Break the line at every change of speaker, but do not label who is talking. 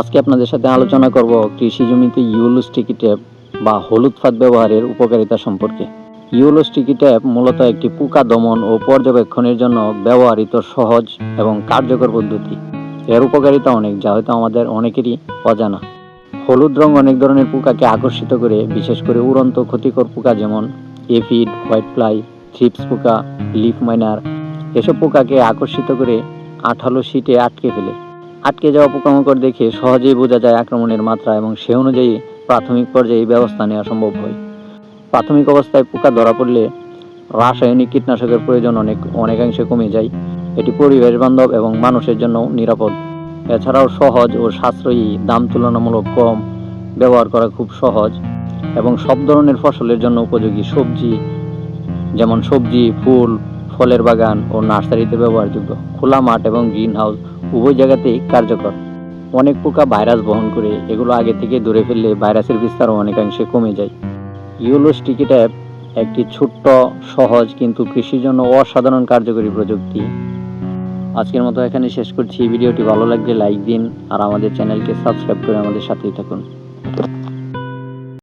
আজকে আপনাদের সাথে আলোচনা করব কৃষি জমিতে ইউলো স্টিকি ট্যাপ বা হলুদ ফাঁদ ব্যবহারের উপকারিতা সম্পর্কে। ইউলো স্টিকি ট্যাপ মূলত একটি পোকা দমন ও পর্যবেক্ষণের জন্য ব্যবহৃত সহজ এবং কার্যকর পদ্ধতি। এর উপকারিতা অনেক, যা হয়তো আমাদের অনেকেরই অজানা। হলুদ রং অনেক ধরনের পোকাকে আকর্ষিত করে, বিশেষ করে উড়ন্ত ক্ষতিকর পোকা যেমন এফিড, হোয়াইট ফ্লাই, থ্রিপস পোকা, লিফ মাইনার। এসব পোকাকে আকর্ষিত করে আঠালো শীটে আটকে ফেলে। আটকে যাওয়া পোকামাকড় দেখে সহজেই বোঝা যায় আক্রমণের মাত্রা এবং সে অনুযায়ী প্রাথমিক পর্যায়ে ব্যবস্থা নেওয়া সম্ভব হয়। প্রাথমিক অবস্থায় পোকা ধরা পড়লে রাসায়নিক কীটনাশকের প্রয়োজন অনেক, অনেকাংশে কমে যায়। এটি পরিবেশ বান্ধব এবং মানুষের জন্য নিরাপদ। এছাড়াও সহজ ও সাশ্রয়ী, দাম তুলনামূলক কম, ব্যবহার করা খুব সহজ এবং সব ধরনের ফসলের জন্য উপযোগী সবজি, যেমন সবজি, ফুল, ফলের বাগান ও নার্সারিতে ব্যবহারযোগ্য। খোলা মাঠ এবং গ্রিন হাউস উভয় জায়গাতেই কার্যকর। অনেক পোকা ভাইরাস বহন করে এগুলো আগে থেকে ধরে ফেললে ভাইরাসের বিস্তার অনেকাংশে কমে যায়। ইউলো স্টিকি ট্যাপ একটি ছোট্ট, সহজ কিন্তু কৃষির জন্য অসাধারণ কার্যকরী প্রযুক্তি। আজকের মতো এখানে শেষ করছি। ভিডিওটি ভালো লাগলে লাইক দিন আর আমাদের চ্যানেলকে সাবস্ক্রাইব করে আমাদের সাথেই থাকুন।